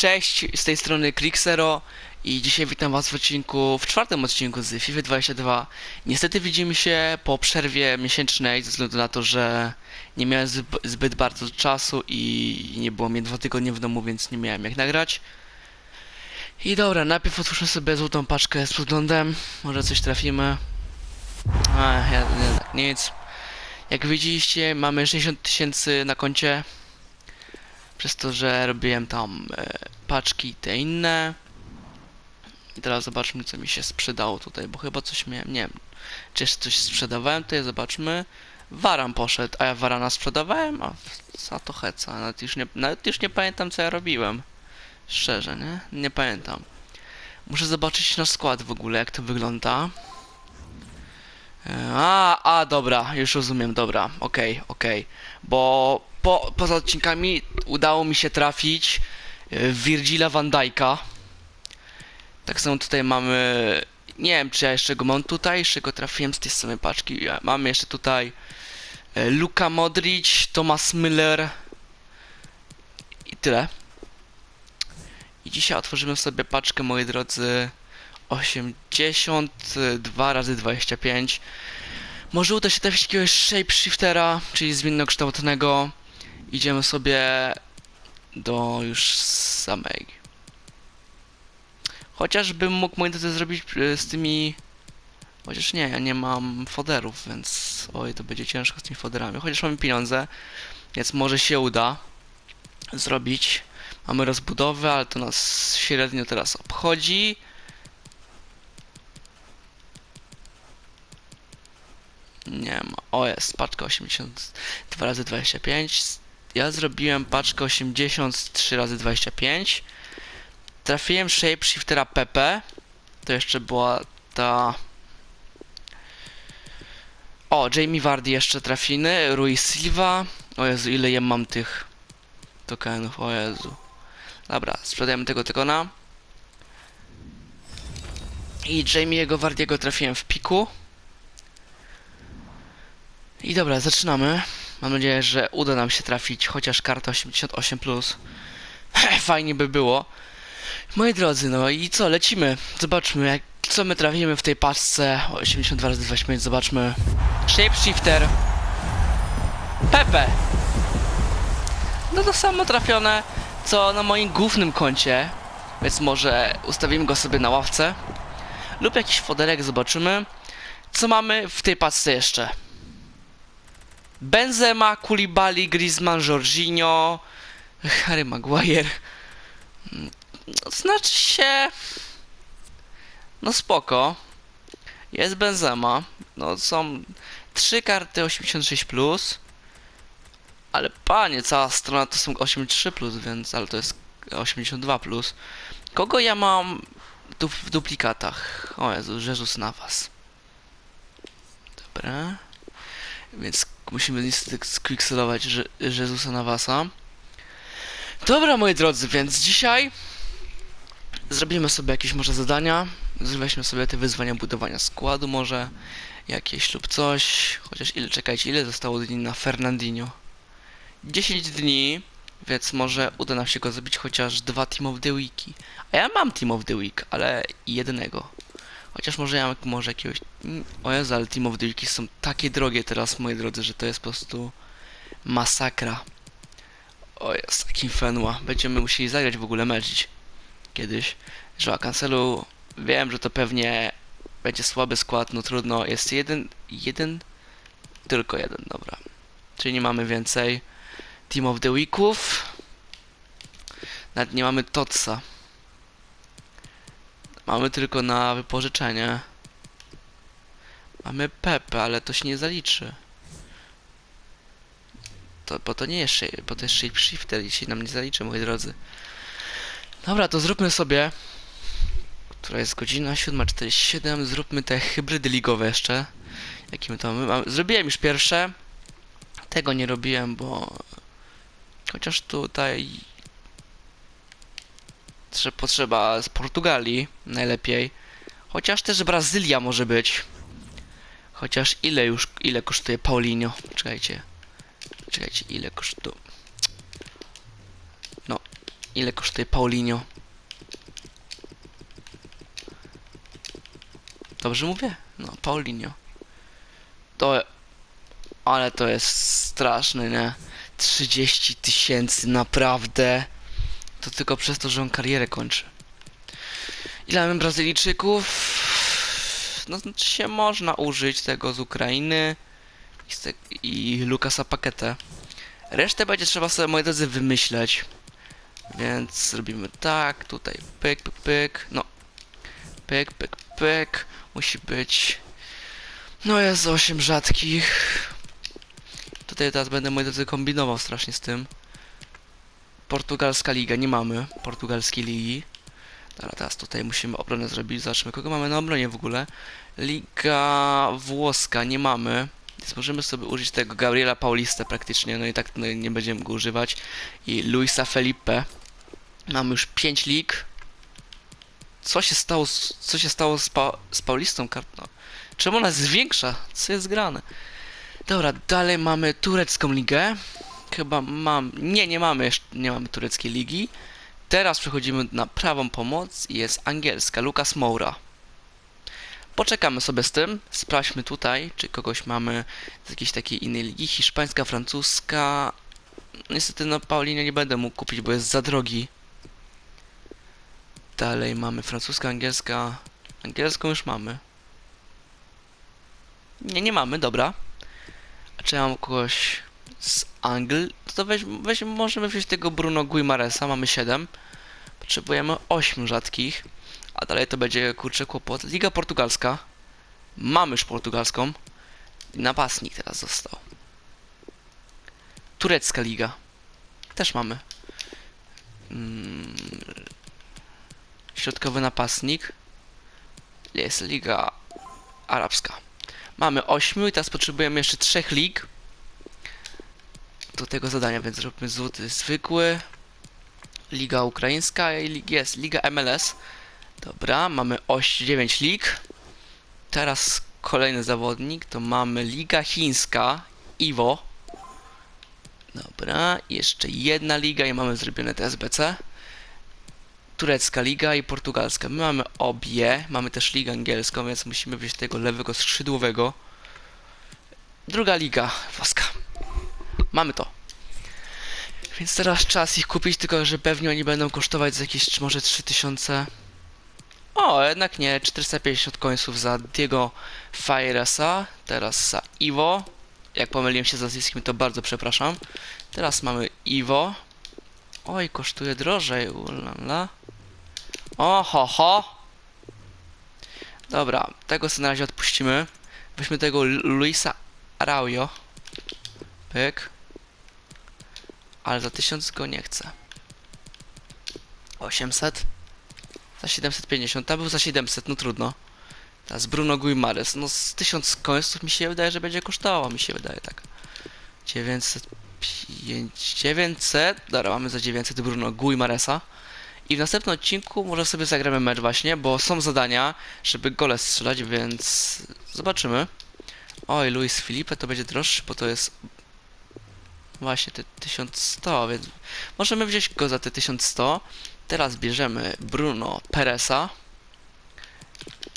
Cześć, z tej strony Clixero i dzisiaj witam was w odcinku, w czwartym odcinku z FIFA 22. Niestety widzimy się po przerwie miesięcznej ze względu na to, że nie miałem zb- zbyt bardzo czasu i nie było mnie dwa tygodnie w domu, więc nie miałem jak nagrać. I dobra, najpierw otwórzmy sobie złotą paczkę z podglądem, może coś trafimy. A, ja, jednak nic. Jak widzieliście, mamy 60 tysięcy na koncie. Przez to, że robiłem tam e, paczki i te inne. I teraz zobaczmy, co mi się sprzedało tutaj, bo chyba coś miałem, nie wiem. Czy jeszcze coś sprzedawałem, je zobaczmy. Waran poszedł, a ja Warana sprzedawałem, a za to heca. Nawet już, nie, nawet już nie pamiętam, co ja robiłem. Szczerze, nie? Nie pamiętam. Muszę zobaczyć nasz skład w ogóle, jak to wygląda. E, A, a, dobra, już rozumiem, dobra, okej, okej. Bo po, poza odcinkami udało mi się trafić e, Virgila van Dijk'a. Tak samo tutaj mamy, nie wiem czy ja jeszcze go mam tutaj, jeszcze go trafiłem z tej samej paczki. Ja- Mamy jeszcze tutaj e, Luka Modric, Thomas Müller i tyle. I dzisiaj otworzymy sobie paczkę, moi drodzy, 82 razy 25 może uda się trafić jakiegoś shapeshiftera, czyli zwinnokształtnego. Idziemy sobie do już samej. Chociażbym mógł moi drodzy zrobić e, z tymi... Chociaż nie, ja nie mam foderów, więc oj, to będzie ciężko z tymi foderami. Chociaż mamy pieniądze, więc może się uda zrobić. Mamy rozbudowę, ale to nas średnio teraz obchodzi. Nie ma. O jest, paczka 82 razy 25. Ja zrobiłem paczkę 83 razy 25. Trafiłem shapeshiftera PP. To jeszcze była ta. O, Jamie Vardy jeszcze trafiny. Rui Silva. O Jezu, ile ja mam tych tokenów. O Jezu. Dobra, sprzedajemy tego tokena. I Jamie'ego Vardiego trafiłem w piku. I dobra, zaczynamy. Mam nadzieję, że uda nam się trafić chociaż kartę 88. Fajnie by było. Moi drodzy, no i co, lecimy. Zobaczmy, jak, co my trafimy w tej paczce. 82 razy 25, zobaczmy. Shapeshifter. Pepe. No to samo trafione, co na moim głównym koncie. Więc może ustawimy go sobie na ławce. Lub jakiś foderek, zobaczymy. Co mamy w tej paczce jeszcze? Benzema, Koulibaly, Griezmann, Jorginho, Harry Maguire. No, znaczy się... No spoko. Jest Benzema. No są trzy karty 86+. Plus, ale panie, cała strona to są 83+, plus, więc... Ale to jest 82+. Plus. Kogo ja mam w duplikatach? O Jezu, Jezus na was. Dobra. Więc musimy niestety skwikselować że Jezusa Navasa. Dobra, moi drodzy, więc dzisiaj zrobimy sobie jakieś może zadania. Weźmy sobie te wyzwania budowania składu może. Jakieś lub coś. Chociaż ile, czekajcie, ile zostało dni na Fernandinho? 10 dni, więc może uda nam się go zrobić chociaż dwa Team of the Weeki. A ja mam Team of the Week, ale jednego. Chociaż może ja może jakiegoś... Mm, O Jezu, ale Team of Weeki są takie drogie teraz, moi drodzy, że to jest po prostu masakra. O jest, takim fenła. Będziemy musieli zagrać w ogóle mecz kiedyś. Że cancelu wiem, że to pewnie będzie słaby skład, no trudno. Jest jeden, jeden, tylko jeden, dobra. Czyli nie mamy więcej Team of the Weeków. Nawet nie mamy Totsa. Mamy tylko na wypożyczenie. Mamy Pepe, ale to się nie zaliczy. To, bo to nie jest, shape- bo to jest shapeshifter i się nam nie zaliczy, moi drodzy. Dobra, to zróbmy sobie, która jest godzina 7.47, zróbmy te hybrydy ligowe jeszcze. Jakie my to mamy? Mam- Zrobiłem już pierwsze. Tego nie robiłem, bo... Chociaż tutaj potrzeba z Portugalii najlepiej. Chociaż też Brazylia może być. Chociaż ile już, ile kosztuje Paulinho? Czekajcie. Czekajcie, ile kosztuje? No, Ile kosztuje Paulinho? Dobrze mówię? No, Paulinho. To... Ale to jest straszne, nie? 30 tysięcy, naprawdę. To tylko przez to, że on karierę kończy. Ile mamy Brazylijczyków? No, znaczy się można użyć tego z Ukrainy i, z te, i Lukasa Paketę. Resztę będzie trzeba sobie, moi drodzy, wymyśleć. Więc zrobimy tak, tutaj pyk, pyk, pyk, no. Pyk, pyk, pyk. Musi być... No jest 8 rzadkich. Tutaj teraz będę, moi drodzy, kombinował strasznie z tym. Portugalska liga, nie mamy portugalskiej ligi. Dobra, teraz tutaj musimy obronę zrobić. Zobaczmy, kogo mamy na obronie w ogóle. Liga włoska, nie mamy. Więc możemy sobie użyć tego Gabriela Paulista praktycznie, no i tak no, nie będziemy go używać. I Luisa Felipe. Mamy już 5 lig. Co się stało co się stało z, pa, z Paulistą? Kar- No. Czemu ona jest większa? Co jest grane? Dobra, dalej mamy turecką ligę. Chyba mam... Nie, nie mamy jeszcze, nie mamy tureckiej ligi. Teraz przechodzimy na prawą pomoc i jest angielska, Lukas Moura. Poczekamy sobie z tym, sprawdźmy tutaj, czy kogoś mamy z jakiejś takiej innej ligi, hiszpańska, francuska. Niestety no Paulinio nie będę mógł kupić, bo jest za drogi. Dalej mamy francuska, angielska. Angielską już mamy. Nie, nie mamy, dobra. A czy ja mam kogoś z Anglii? To, to weź, weź, możemy wziąć tego Bruno Guimaresa, mamy 7. Potrzebujemy 8 rzadkich. A dalej to będzie kurczę kłopot. Liga portugalska. Mamy już portugalską. Napastnik teraz został. Turecka liga. Też mamy. Mm. Środkowy napastnik. Jest liga arabska. Mamy 8 i teraz potrzebujemy jeszcze 3 lig. Do tego zadania, więc zróbmy złoty zwykły. Liga ukraińska jest Liga MLS. Dobra, mamy 8, 9 lig. Teraz kolejny zawodnik to mamy Liga Chińska, Iwo. Dobra, jeszcze jedna liga i mamy zrobione TSBC. Turecka liga i portugalska. My mamy obie, mamy też ligę angielską, więc musimy wziąć tego lewego skrzydłowego. Druga liga włoska. Mamy to. Więc teraz czas ich kupić, tylko że pewnie oni będą kosztować za jakieś może 3000. O, jednak nie, 450 końców za Diego Fairesa, teraz za Iwo. Jak pomyliłem się z nazwiskiem, to bardzo przepraszam. Teraz mamy Iwo. Oj, kosztuje drożej, ulala. O, ho. Dobra, tego sobie na razie odpuścimy. Weźmy tego Lu- Luisa Araujo. Pyk. Ale za 1000 go nie chcę. 800. Za 750, tam był za 700, no trudno. Teraz Bruno Guimares, no z 1000 końców mi się wydaje, że będzie kosztowało, mi się wydaje tak. 905, 900, dobra, mamy za 900 Bruno Guimaresa. I w następnym odcinku może sobie zagramy mecz właśnie, bo są zadania, żeby gole strzelać, więc zobaczymy. Oj, Luis Felipe to będzie droższy, bo to jest właśnie te 1100, więc możemy wziąć go za te 1100. Teraz bierzemy Bruno Peresa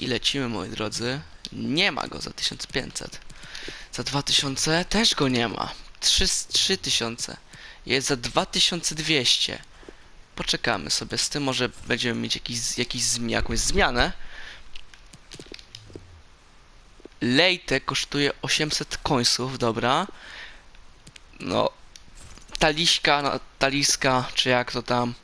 i lecimy, moi drodzy. Nie ma go za 1500. Za 2000 też go nie ma. 3, 3000. Jest za 2200. Poczekamy sobie z tym, może będziemy mieć jakiś, jakiś, jakąś zmianę. Lejte kosztuje 800 końców, dobra. No, taliśka, no, taliska, czy jak to tam.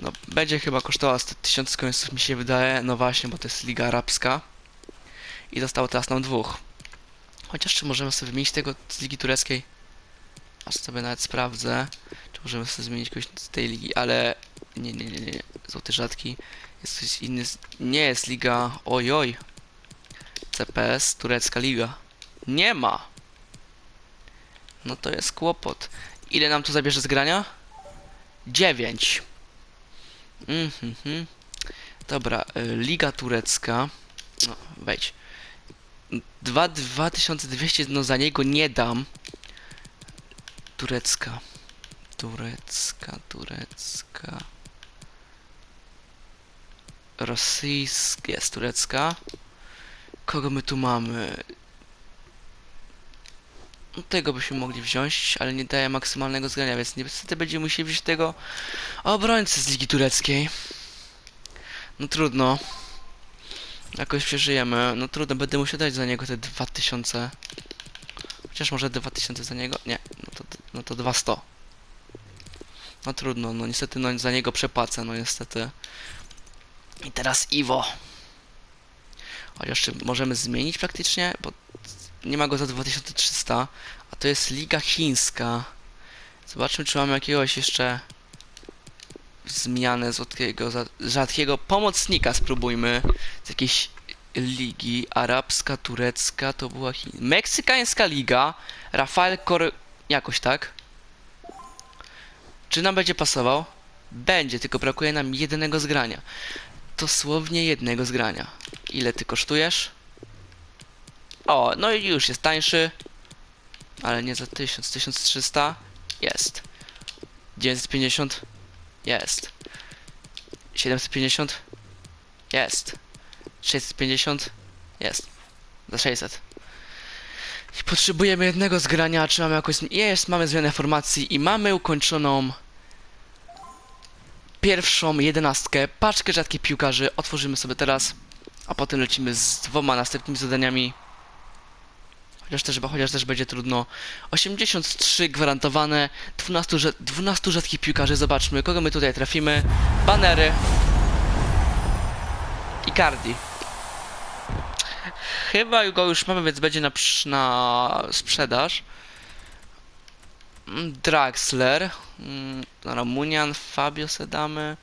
No, będzie chyba kosztowała 100 tysięcy końców, mi się wydaje. No właśnie, bo to jest Liga Arabska. I zostało teraz nam dwóch. Chociaż czy możemy sobie wymienić tego z Ligi Tureckiej? Aż sobie nawet sprawdzę, czy możemy sobie zmienić kogoś z tej ligi, ale nie, nie, nie, nie. Złoty rzadki. Jest coś inny. Nie jest Liga. Oj, oj. CPS, Turecka Liga. Nie ma. No to jest kłopot. Ile nam to zabierze z grania? 9. Mhm. Dobra, y, Liga Turecka. No, wejdź. Dwa- 2200, no za niego nie dam. Turecka. Turecka, turecka. rosyjska, jest turecka. Kogo my tu mamy? No, Tego byśmy mogli wziąć, ale nie daje maksymalnego zgrania, więc niestety będziemy musieli wziąć tego obrońcę z Ligi Tureckiej. No trudno. Jakoś przeżyjemy. No trudno, będę musiał dać za niego te 2000. Chociaż może 2000 za niego? Nie, no to, no to 200. No trudno, no niestety no, za niego przepłacę, no niestety. I teraz Iwo. Chociaż czy możemy zmienić praktycznie, bo nie ma go za 2300, a to jest Liga Chińska. Zobaczmy, czy mamy jakiegoś jeszcze zmianę rzadkiego, za- rzadkiego pomocnika. Spróbujmy z jakiejś ligi arabska, turecka, to była Chin... Meksykańska liga. Rafael Kor... jakoś tak. Czy nam będzie pasował? Będzie, tylko brakuje nam jednego zgrania. Dosłownie jednego zgrania. Ile ty kosztujesz? O, no i już jest tańszy. Ale nie za 1000, 1300. Jest. 950. Jest. 750. Jest. 650. Jest. Za 600. I potrzebujemy jednego zgrania, czy mamy jakąś... Jest, mamy zmianę formacji i mamy ukończoną pierwszą jedenastkę, paczkę rzadkich piłkarzy. Otworzymy sobie teraz, a potem lecimy z dwoma następnymi zadaniami. Chociaż też, chociaż też będzie trudno. 83 gwarantowane, 12, rza- 12 rzadkich piłkarzy. Zobaczmy, kogo my tutaj trafimy. Banery. Icardi. Chyba go już mamy, więc będzie na, na sprzedaż. Mm, Draxler. Mm, Ramunian, Fabio Sedamy.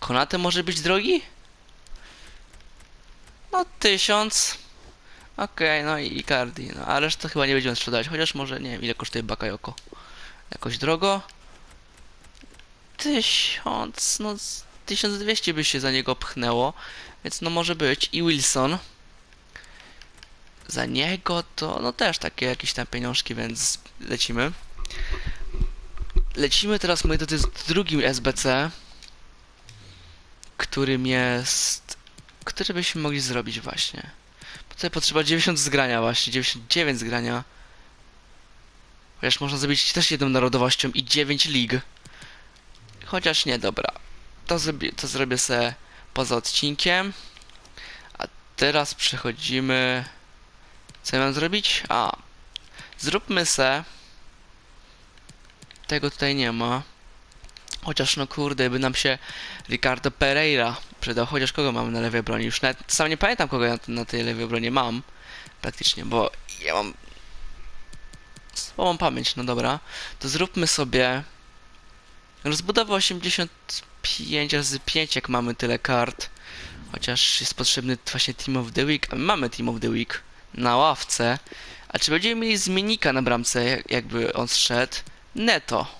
Konate może być drogi? No, tysiąc. Okej, no i Icardi. No, a resztę chyba nie będziemy sprzedawać. Chociaż może nie wiem, ile kosztuje Bakayoko. Jakoś drogo? Tysiąc, no z 1200 by się za niego pchnęło. Więc no może być. I Wilson. Za niego to no też takie jakieś tam pieniążki, więc lecimy. Lecimy teraz, moi drodzy, z drugim SBC, którym jest... Który byśmy mogli zrobić właśnie. Tutaj potrzeba 90 zgrania właśnie, 99 zgrania. Chociaż można zrobić też jedną narodowością i 9 lig. Chociaż nie, dobra. To, zrobię, to zrobię se poza odcinkiem. A teraz przechodzimy... Co ja mam zrobić? A. Zróbmy se... Tego tutaj nie ma. Chociaż no kurde, by nam się Ricardo Pereira przydał. Chociaż kogo mamy na lewej broni? Już nawet sam nie pamiętam kogo ja na tej lewej broni mam. Praktycznie, bo ja mam słabą pamięć, no dobra. To zróbmy sobie rozbudowę 85 razy 5, jak mamy tyle kart. Chociaż jest potrzebny właśnie Team of the Week, a my mamy Team of the Week na ławce. A czy będziemy mieli zmiennika na bramce, jak- jakby on zszedł? Neto.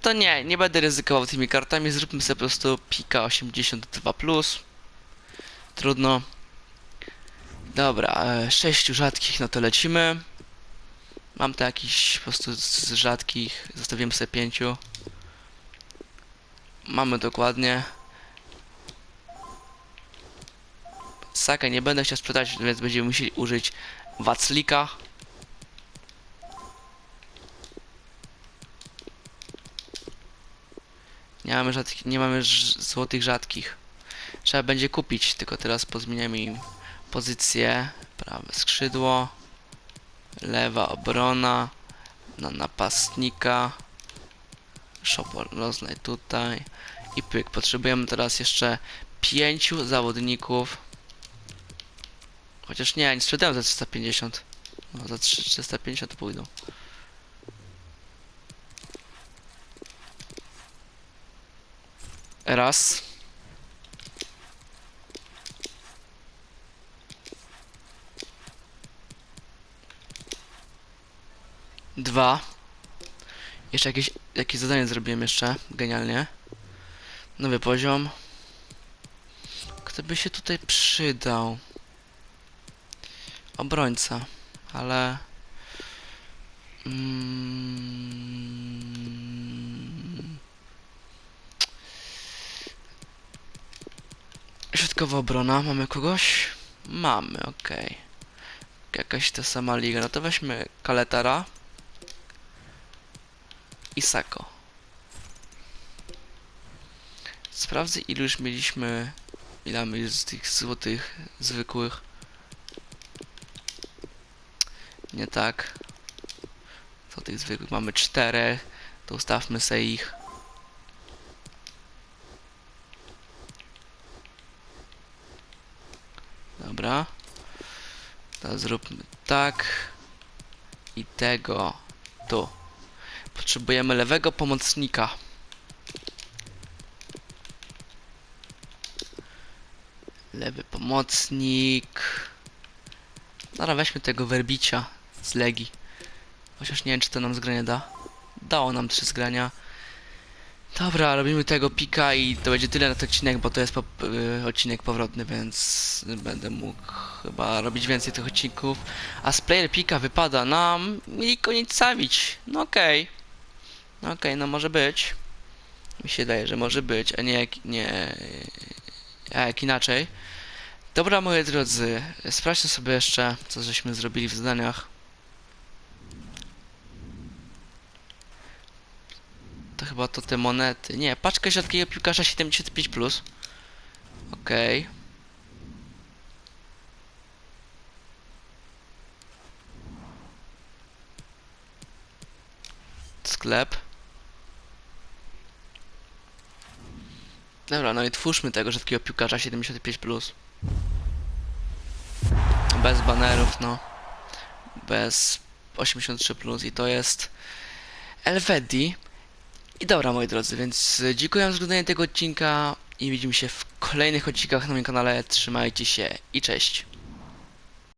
To nie, nie będę ryzykował tymi kartami, zróbmy sobie po prostu pika 82+. Trudno. Dobra, e, sześciu rzadkich, no to lecimy. Mam to jakiś po prostu z rzadkich, zostawiłem sobie pięciu. Mamy dokładnie. Saka nie będę chciał sprzedać, więc będziemy musieli użyć Waclika. Nie mamy, rzadkich, nie mamy złotych rzadkich. Trzeba będzie kupić, tylko teraz pozmieniamy im pozycję. Prawe skrzydło, lewa obrona, na napastnika, Szopor rozlej tutaj i pyk. Potrzebujemy teraz jeszcze pięciu zawodników. Chociaż nie, nie sprzedałem za 350. No, za 3, 350 pójdą. Raz. Dwa. Jeszcze jakieś, jakieś zadanie zrobiłem jeszcze. Genialnie. Nowy poziom. Kto by się tutaj przydał? Obrońca. Ale... Mm... Dodatkowa obrona. Mamy kogoś? Mamy, okej. Jakaś ta sama liga. No to weźmy Kaletara. I Sako. Sprawdzę ilu już mieliśmy... Ile mamy z tych złotych zwykłych. Nie tak. Co tych zwykłych? Mamy czterech. To ustawmy se ich. Dobra. To zróbmy tak. I tego tu. Potrzebujemy lewego pomocnika. Lewy pomocnik. Dobra, weźmy tego werbicia z Legii. Chociaż nie wiem, czy to nam zgranie da. Dało nam trzy zgrania. Dobra, robimy tego pika i to będzie tyle na ten odcinek, bo to jest y, odcinek powrotny, więc będę mógł chyba robić więcej tych odcinków. A z player pika wypada nam i koniec sawić. No okej. No okej, no może być. Mi się daje, że może być, a nie jak, nie, a jak inaczej. Dobra, moi drodzy, sprawdźmy sobie jeszcze, co żeśmy zrobili w zadaniach. To chyba to te monety. Nie, paczka rzadkiego piłkarza 75+. Plus. Okej. Sklep. Dobra, no i twórzmy tego rzadkiego piłkarza 75+. Plus. Bez banerów, no. Bez 83+, plus i to jest Elvedi. I dobra, moi drodzy, więc y, dziękuję za oglądanie tego odcinka i widzimy się w kolejnych odcinkach na moim kanale. Trzymajcie się i cześć.